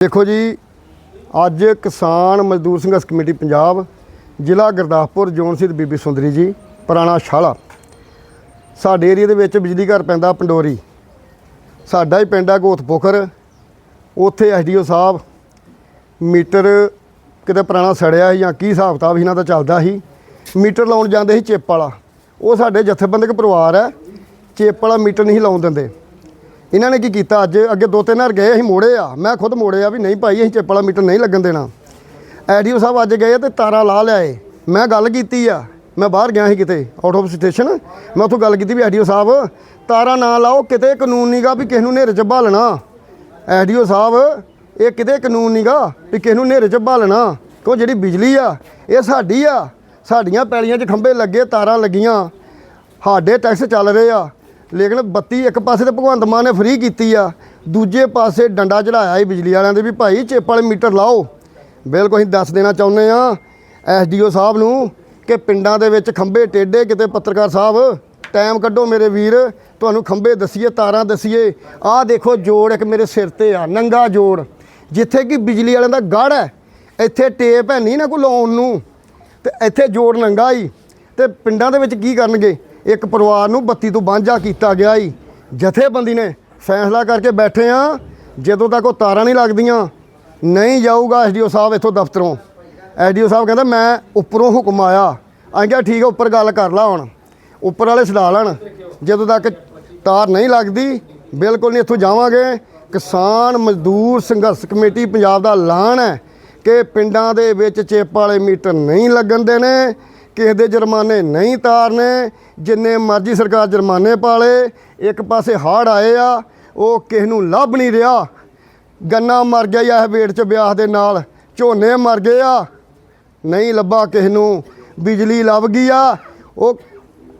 ਦੇਖੋ ਜੀ, ਅੱਜ ਕਿਸਾਨ ਮਜ਼ਦੂਰ ਸੰਘਰਸ਼ ਕਮੇਟੀ ਪੰਜਾਬ, ਜ਼ਿਲ੍ਹਾ ਗੁਰਦਾਸਪੁਰ, ਜੋਨ ਸਿੱਧ ਬੀਬੀ ਸੁੰਦਰੀ ਜੀ, ਪੁਰਾਣਾ ਸ਼ਾਲਾ ਸਾਡੇ ਏਰੀਆ ਦੇ ਵਿੱਚ ਬਿਜਲੀ ਘਰ ਪੈਂਦਾ ਪੰਡੋਰੀ। ਸਾਡਾ ਹੀ ਪਿੰਡ ਆ ਗੋਤ ਪੋਖਰ ਉੱਥੇ ਐਸਡੀਓ ਸਾਹਿਬ ਮੀਟਰ ਕਿਤੇ ਪੁਰਾਣਾ ਸੜਿਆ ਜਾਂ ਕੀ ਹਿਸਾਬ ਕਿਤਾਬ ਇਹਨਾਂ ਦਾ ਚੱਲਦਾ ਸੀ। ਮੀਟਰ ਲਾਉਣ ਜਾਂਦੇ ਸੀ ਚੇਪ ਵਾਲਾ। ਉਹ ਸਾਡੇ ਜਥੇਬੰਦਕ ਪਰਿਵਾਰ ਹੈ, ਚੇਪ ਵਾਲਾ ਮੀਟਰ ਨਹੀਂ ਲਾਉਣ ਦਿੰਦੇ। ਇਹਨਾਂ ਨੇ ਕੀ ਕੀਤਾ? ਅੱਜ ਅੱਗੇ ਦੋ ਤਿੰਨ ਵਾਰ ਗਏ, ਅਸੀਂ ਮੋੜੇ ਆ। ਮੈਂ ਖੁਦ ਮੋੜੇ ਆ ਵੀ ਨਹੀਂ ਭਾਈ, ਅਸੀਂ ਚਿੱਪ ਵਾਲਾ ਮੀਟਰ ਨਹੀਂ ਲੱਗਣ ਦੇਣਾ। ਐਡੀਓ ਸਾਹਿਬ ਅੱਜ ਗਏ ਤੇ ਤਾਰਾਂ ਲਾ ਲਿਆਏ। ਮੈਂ ਗੱਲ ਕੀਤੀ ਆ। ਮੈਂ ਬਾਹਰ ਗਿਆ ਸੀ ਕਿਤੇ ਆਊਟ ਆਫ ਸਟੇਸ਼ਨ ਮੈਂ ਉੱਥੋਂ ਗੱਲ ਕੀਤੀ ਵੀ ਐਡੀਓ ਸਾਹਿਬ, ਤਾਰਾਂ ਨਾ ਲਾਓ, ਕਿਤੇ ਕਾਨੂੰਨ ਨਹੀਂਗਾ ਵੀ ਕਿਸ ਨੂੰ ਹਨੇਰੇ 'ਚ ਭਾਲਣਾ ਐਡੀਓ ਸਾਹਿਬ, ਇਹ ਕਿਤੇ ਕਾਨੂੰਨ ਨਹੀਂਗਾ ਵੀ ਕਿਸ ਨੂੰ ਹਨੇਰੇ 'ਚ ਭਾਲਣਾ ਕਿਉਂ ਜਿਹੜੀ ਬਿਜਲੀ ਆ, ਇਹ ਸਾਡੀ ਆ। ਸਾਡੀਆਂ ਪੈਲੀਆਂ 'ਚ ਖੰਭੇ ਲੱਗੇ, ਤਾਰਾਂ ਲੱਗੀਆਂ। ਸਾਡੇ ਟੈਕਸ ਚੱਲ ਰਹੇ ਆ। ਲੇਕਿਨ ਬੱਤੀ ਇੱਕ ਪਾਸੇ ਤੇ ਭਗਵੰਤ ਮਾਨ ਨੇ ਫ੍ਰੀ ਕੀਤੀ ਆ, ਦੂਜੇ ਪਾਸੇ ਡੰਡਾ ਚੜਾਇਆ ਹੀ ਬਿਜਲੀ ਵਾਲਿਆਂ ਦੇ ਵੀ ਭਾਈ, ਚਿੱਪ ਵਾਲੇ ਮੀਟਰ ਲਾਓ। ਬਿਲਕੁਲ ਅਸੀਂ ਦੱਸ ਦੇਣਾ ਚਾਹੁੰਦੇ ਆ ਐਸਡੀਓ ਸਾਹਿਬ ਨੂੰ ਕਿ ਪਿੰਡਾਂ ਦੇ ਵਿੱਚ ਖੰਭੇ ਟੇਡੇ ਕਿਤੇ ਪੱਤਰਕਾਰ ਸਾਹਿਬ ਟਾਈਮ ਕੱਢੋ ਮੇਰੇ ਵੀਰ, ਤੁਹਾਨੂੰ ਖੰਭੇ ਦਸੀਏ, ਤਾਰਾਂ ਦਸੀਏ। ਆਹ ਦੇਖੋ ਜੋੜ ਇੱਕ ਮੇਰੇ ਸਿਰ ਤੇ ਆ, ਨੰਗਾ ਜੋੜ। ਜਿੱਥੇ ਕਿ ਬਿਜਲੀ ਵਾਲਿਆਂ ਦਾ ਗੜ ਹੈ, ਇੱਥੇ ਟੇਪ ਹੈ, ਨਹੀਂ ਨਾ ਕੋਈ ਲਾਉਣ ਨੂੰ। ਤੇ ਇੱਥੇ ਜੋੜ ਨੰਗਾ ਹੀ ਤੇ ਪਿੰਡਾਂ ਦੇ ਵਿੱਚ ਕੀ ਕਰਨਗੇ? ਇੱਕ ਪਰਿਵਾਰ ਨੂੰ ਬੱਤੀ ਤੋਂ ਵਾਂਝਾ ਕੀਤਾ ਗਿਆ ਹੀ ਜਥੇਬੰਦੀ ਨੇ ਫੈਸਲਾ ਕਰਕੇ ਬੈਠੇ ਆ, ਜਦੋਂ ਤੱਕ ਉਹ ਤਾਰਾਂ ਨਹੀਂ ਲੱਗਦੀਆਂ, ਨਹੀਂ ਜਾਊਗਾ ਐਸਡੀਓ ਸਾਹਿਬ ਇੱਥੋਂ ਦਫ਼ਤਰੋਂ। ਐਸਡੀਓ ਸਾਹਿਬ ਕਹਿੰਦਾ, ਮੈਂ ਉੱਪਰੋਂ ਹੁਕਮ ਆਇਆ। ਅਸੀਂ ਕਿਹਾ, ਠੀਕ ਹੈ ਉੱਪਰ ਗੱਲ ਕਰ ਲਾ ਹੁਣ। ਉੱਪਰ ਵਾਲੇ ਛਡਾ ਲੈਣ। ਜਦੋਂ ਤੱਕ ਤਾਰ ਨਹੀਂ ਲੱਗਦੀ, ਬਿਲਕੁਲ ਨਹੀਂ ਇੱਥੋਂ ਜਾਵਾਂਗੇ। ਕਿਸਾਨ ਮਜ਼ਦੂਰ ਸੰਘਰਸ਼ ਕਮੇਟੀ ਪੰਜਾਬ ਦਾ ਐਲਾਨ ਹੈ ਕਿ ਪਿੰਡਾਂ ਦੇ ਵਿੱਚ ਚੇਪ ਵਾਲੇ ਮੀਟਰ ਨਹੀਂ ਲੱਗਣ ਦੇ ਨੇ ਕਿਸੇ ਦੇ ਜੁਰਮਾਨੇ ਨਹੀਂ ਤਾਰਨੇ, ਜਿੰਨੇ ਮਰਜ਼ੀ ਸਰਕਾਰ ਜੁਰਮਾਨੇ ਪਾਲੇ, ਇੱਕ ਪਾਸੇ ਹੜ੍ਹ ਆਏ ਆ, ਉਹ ਕਿਸੇ ਨੂੰ ਲੱਭ ਨਹੀਂ ਰਿਹਾ। ਗੰਨਾ ਮਰ ਗਿਆ ਜਾਂ ਇਹ ਚ ਵਿਆਹ ਦੇ ਨਾਲ ਝੋਨੇ ਮਰ ਗਏ ਆ, ਨਹੀਂ ਲੱਭਾ ਕਿਸੇ ਨੂੰ, ਬਿਜਲੀ ਲੱਭ ਗਈ ਆ। ਉਹ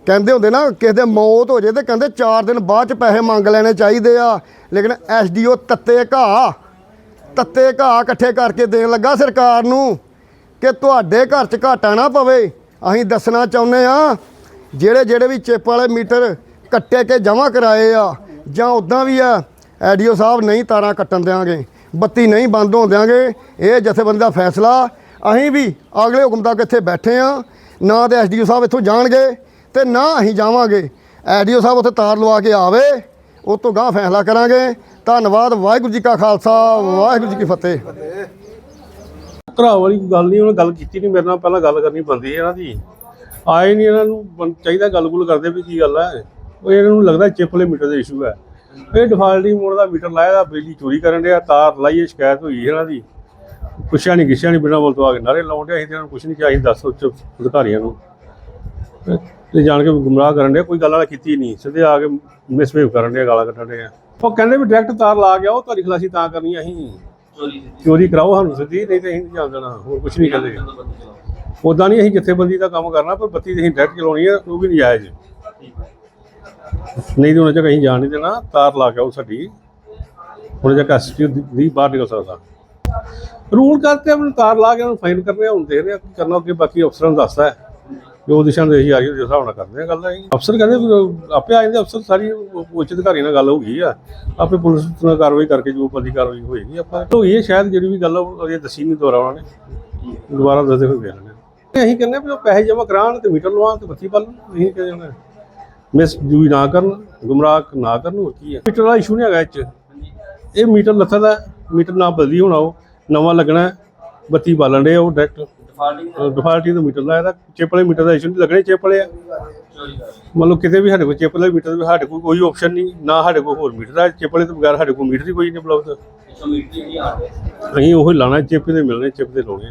ਕਹਿੰਦੇ ਹੁੰਦੇ ਨਾ, ਕਿਸੇ ਦੇ ਮੌਤ ਹੋ ਜੇ ਤੇ ਕਹਿੰਦੇ 4 ਦਿਨ ਬਾਅਦ ਚ ਪੈਸੇ ਮੰਗ ਲੈਣੇ ਚਾਹੀਦੇ ਆ। ਲੇਕਿਨ ਐਸਡੀਓ ਤੱਤੇ ਘਾਹ ਤੱਤੇ ਘਾਹ ਇਕੱਠੇ ਕਰਕੇ ਦੇਣ ਲੱਗਾ ਸਰਕਾਰ ਨੂੰ ਕਿ ਤੁਹਾਡੇ ਘਰ 'ਚ ਘਾਟਾ ਨਾ ਪਵੇ। ਅਸੀਂ ਦੱਸਣਾ ਚਾਹੁੰਦੇ ਆ ਜਿਹੜੇ ਜਿਹੜੇ ਵੀ ਚਿੱਪ ਵਾਲੇ ਮੀਟਰ ਕੱਟੇ ਕੇ ਜਮ੍ਹਾਂ ਕਰਾਏ ਆ, ਜਾਂ ਉਦਾਂ ਵੀ ਆ, ਐਡੀਓ ਸਾਹਿਬ ਨਹੀਂ ਤਾਰਾਂ ਕੱਟਣ ਦਿਆਂਗੇ, ਬੱਤੀ ਨਹੀਂ ਬੰਦ ਹੋਣ ਦਿਆਂਗੇ, ਇਹ ਜਥੇਬੰਦੀ ਦਾ ਫੈਸਲਾ, ਅਸੀਂ ਵੀ ਅਗਲੇ ਹੁਕਮ ਤੱਕ ਇੱਥੇ ਬੈਠੇ ਆ ਨਾ ਤੇ ਐਸਡੀਓ ਸਾਹਿਬ ਇੱਥੋਂ ਜਾਣਗੇ ਤੇ ਨਾ ਅਸੀਂ ਜਾਵਾਂਗੇ। ਐਡੀਓ ਸਾਹਿਬ ਉੱਥੇ ਤਾਰ ਲਵਾ ਕੇ ਆਵੇ, ਉਹ ਤੋਂ ਗਾਂ ਫੈਸਲਾ ਕਰਾਂਗੇ। ਧੰਨਵਾਦ, ਵਾਹਿਗੁਰੂ ਜੀ ਕਾ ਖਾਲਸਾ, ਵਾਹਿਗੁਰੂ ਜੀ ਕੀ ਫਤਿਹ। ਘਰਾ ਵਾਲੀ ਗੱਲ ਨਹੀਂ, ਉਹਨੇ ਗੱਲ ਕੀਤੀ ਨਹੀਂ, ਮੇਰੇ ਨਾਲ ਪਹਿਲਾਂ ਗੱਲ ਕਰਨੀ ਬੰਦੀ ਇਹਨਾਂ ਦੀ। ਆਏ ਨਹੀਂ ਇਹਨਾਂ ਨੂੰ, ਬੰ- ਚਾਹੀਦਾ ਗੱਲ-ਗੁਲ ਕਰਦੇ ਵੀ ਕੀ ਗੱਲ ਹੈ ਉਹ ਇਹਨਾਂ ਨੂੰ ਲੱਗਦਾ ਚਿੱਪ ਮੀਟਰ ਦਾ ਇਸ਼ੂ ਹੈ ਇਹ ਡਿਫਾਲਟਿੰਗ ਮੋਡ ਦਾ ਮੀਟਰ ਲਾਇਆ ਦਾ, ਬਿਜਲੀ ਚੋਰੀ ਕਰਨ ਡਿਆ, ਤਾਰ ਲਾਈਏ, ਸ਼ਿਕਾਇਤ ਹੋਈ ਇਹਨਾਂ ਦੀ। ਪੁੱਛਿਆ ਨਹੀਂ, ਗਿੱਛਿਆ ਨਹੀਂ, ਬਿਨਾਂ ਬੋਲ ਤੋਂ ਆ ਕੇ ਨਾਰੇ ਲਾਉਣ ਡਿਆ ਅਸੀਂ ਤੇ ਇਹਨਾਂ ਨੂੰ ਕੁਛ ਨਹੀਂ ਕਿਹਾ, ਅਸੀਂ ਦੱਸ ਉੱਚ ਅਧਿਕਾਰੀਆਂ ਨੂੰ। ਤੇ ਜਾਣ ਕੇ ਗੁੰਮਰਾਹ ਕਰਨ ਡਿਆ, ਕੋਈ ਗੱਲ ਵਾਲਾ ਕੀਤੀ ਨਹੀਂ, ਸਿੱਧੇ ਆ ਕੇ ਮਿਸਬਿਹੇਵ ਕਰਨ ਡਿਆ, ਗਾਲਾਂ ਕੱਢਣ ਡਿਆ। ਉਹ ਕਹਿੰਦੇ ਵੀ ਡਾਇਰੈਕਟ ਤਾਰ ਲਾ ਗਿਆ ਉਹ ਤੁਹਾਡੀ ਖਲਾਸੀ ਤਾਂ ਕਰਨੀ ਅਸੀਂ। ਚੋਰੀ ਕਰਾਓ ਸਾਨੂੰ ਸਿੱਧੀ ਨਹੀਂ ਤੇ ਅਸੀਂ ਨਹੀਂ ਜਾਣ ਦੇਣਾ ਹੋਰ ਕੁਝ ਨਹੀਂ ਕਹਿੰਦੇ ਉਦਾਂ ਨਹੀਂ ਅਸੀਂ ਜਥੇਬੰਦੀ ਦਾ ਕੰਮ ਕਰਨਾ ਪਰ ਬੱਤੀ ਅਸੀਂ ਡਾਇਰੈਕਟ ਚਲਾਉਣੀ ਹੈ ਉਹ ਵੀ ਨਹੀਂ ਜਾਇਜ਼ ਨਹੀਂ ਤੇ ਉਹਨਾਂ ਚ ਅਸੀਂ ਜਾਣ ਨਹੀਂ ਦੇਣਾ ਤਾਰ ਲਾ ਕੇ ਉਹ ਸਾਡੀ। ਹੁਣ ਜੇ ਐਸਟੀ ਦੀ ਬਾਹਰ ਨਿਕਲ ਸਕਦਾ। ਰੂਲ ਕਰਕੇ ਆਪਣੀ ਤਾਰ ਲਾ ਕੇ ਉਹਨੂੰ ਫਾਈਨ ਕਰਨੇ ਹੁਣ ਦੇ ਰਹੇ ਕੀ ਕਰਨਾ ਅੱਗੇ ਬਾਕੀ ਅਫਸਰਾਂ ਨੂੰ ਦੱਸਦਾ ਹੈ। ਜੋ ਦਿਸ਼ਾ ਨਿਰਦੇਸ਼ ਜਾਰੀ ਉਹਦੇ ਹਿਸਾਬ ਨਾਲ ਕਰਦੇ ਆ, ਗੱਲ ਹੈ ਅਫਸਰ ਕਹਿੰਦੇ ਵੀ ਆਪੇ ਆ ਜਾਂਦੇ, ਅਫਸਰ ਸਾਰੀ ਉੱਚ ਅਧਿਕਾਰੀ ਨਾਲ ਗੱਲ ਹੋ ਗਈ ਆ। ਆਪੇ ਪੁਲਿਸ ਨਾਲ ਕਾਰਵਾਈ ਕਰਕੇ ਜੋ ਬੰਦੀ ਕਾਰਵਾਈ ਹੋਏਗੀ, ਆਪਾਂ ਹੋਈ ਹੈ ਸ਼ਾਇਦ ਜਿਹੜੀ ਵੀ ਗੱਲ ਉਹ ਦੱਸੀ ਨਹੀਂ ਦੁਬਾਰਾ ਉਹਨਾਂ ਨੇ। ਦੁਬਾਰਾ ਦੱਸਦੇ ਹੋਏ ਵੇਖ ਲੈਣੇ ਅਸੀਂ ਕਹਿੰਦੇ ਵੀ ਉਹ ਪੈਸੇ ਜਮ੍ਹਾਂ ਕਰਾਉਣ ਤੇ ਮੀਟਰ ਲਵਾਉਣ ਤੇ ਬੱਤੀ ਪਾਲਣ ਅਸੀਂ ਕਹਿੰਦੇ ਮਿਸ ਜੂਈ ਨਾ ਕਰਨ, ਗੁੰਮਰਾਹ ਨਾ ਕਰਨ, ਹੋਰ ਕੀ ਹੈ ਮੀਟਰ ਦਾ ਇਸ਼ੂ ਨਹੀਂ ਹੈਗਾ ਇਹ 'ਚ। ਇਹ ਮੀਟਰ ਲੱਥਾ ਦਾ, ਮੀਟਰ ਨਾ ਬਦਲੀ ਹੋਣਾ ਉਹ, ਨਵਾਂ ਲੱਗਣਾ, ਬੱਤੀ ਬਾਲਣ ਦੇ ਉਹ ਡਾਇਰੈਕਟ ਡਿਫਾਲਟੀ ਦਾ ਮੀਟਰ ਲਾਇਆ ਦਾ ਚਿੱਪ ਵਾਲੇ ਮੀਟਰ ਦਾ ਇਸ਼ੂ ਨਹੀਂ ਲੱਗਣੇ ਚਿੱਪ ਵਾਲੇ ਆ। ਮੰਨ ਲਓ ਕਿਤੇ ਵੀ ਸਾਡੇ ਕੋਲ ਚਿੱਪ ਵਾਲੇ ਮੀਟਰ ਸਾਡੇ ਕੋਲ ਕੋਈ ਆਪਸ਼ਨ ਨਹੀਂ ਨਾ ਸਾਡੇ ਕੋਲ ਹੋਰ ਮੀਟਰ ਹੈ ਚਿੱਪ ਵਾਲੇ ਤੋਂ ਬਗੈਰ ਸਾਡੇ ਕੋਲ ਮੀਟਰ ਹੀ ਕੋਈ ਨਹੀਂ ਉਪਲਬਧ। ਅਸੀਂ ਉਹ ਲਾਣਾ ਚਿੱਪ ਦੇ ਮਿਲਣੇ ਚਿੱਪ ਦੇ ਲਾਉਣੇ।